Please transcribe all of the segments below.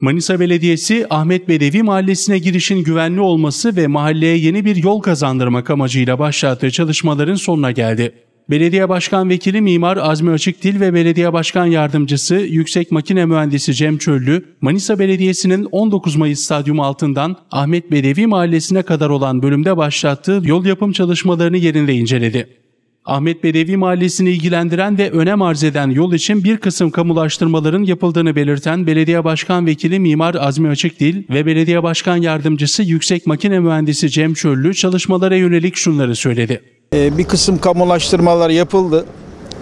Manisa Belediyesi, Ahmet Bedevi Mahallesi'ne girişin güvenli olması ve mahalleye yeni bir yol kazandırmak amacıyla başlattığı çalışmaların sonuna geldi. Belediye Başkan Vekili Mimar Azmi Açıkdil ve Belediye Başkan Yardımcısı Yüksek Makine Mühendisi Cem Çöllü, Manisa Belediyesi'nin 19 Mayıs Stadyumu altından Ahmet Bedevi Mahallesi'ne kadar olan bölümde başlattığı yol yapım çalışmalarını yerinde inceledi. Ahmet Bedevi Mahallesi'ni ilgilendiren ve önem arz eden yol için bir kısım kamulaştırmaların yapıldığını belirten Belediye Başkan Vekili Mimar Azmi Açıkdil ve Belediye Başkan Yardımcısı Yüksek Makine Mühendisi Cem Çöllü çalışmalara yönelik şunları söyledi. Ee, bir kısım kamulaştırmalar yapıldı.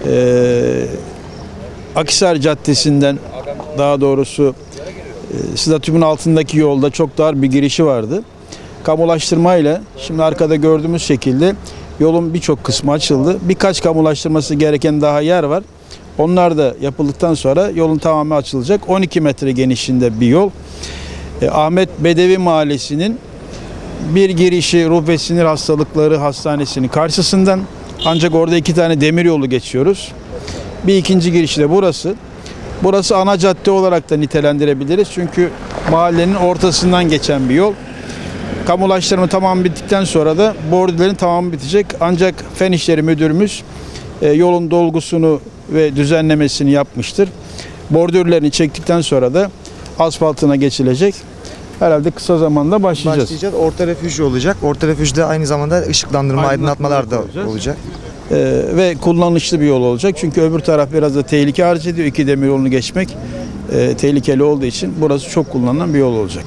Ee, Akisar Caddesi'nden daha doğrusu e, stadyumun altındaki yolda çok dar bir girişi vardı. Kamulaştırmayla şimdi arkada gördüğümüz şekilde yolun birçok kısmı açıldı. Birkaç kamulaştırması gereken daha yer var. Onlar da yapıldıktan sonra yolun tamamı açılacak. 12 metre genişliğinde bir yol. E, Ahmet Bedevi Mahallesi'nin bir girişi ruh ve sinir hastalıkları hastanesinin karşısından ancak orada iki tane demir yolu geçiyoruz. Bir ikinci girişi de burası. Burası ana cadde olarak da nitelendirebiliriz. Çünkü mahallenin ortasından geçen bir yol. Kamulaştırma tamam bittikten sonra da bordürlerin tamamı bitecek. Ancak Fen İşleri Müdürümüz e, yolun dolgusunu ve düzenlemesini yapmıştır. Bordürlerini çektikten sonra da asfaltına geçilecek. Herhalde kısa zamanda başlayacağız. Başlayacağız. Orta refüj olacak. Orta refüjde aynı zamanda ışıklandırma, Aydınlatmalar aydınlatmalar da olacak. Ee, ve kullanışlı bir yol olacak. Çünkü öbür taraf biraz da tehlike arz ediyor. İki demir yolunu geçmek e, tehlikeli olduğu için burası çok kullanılan bir yol olacak.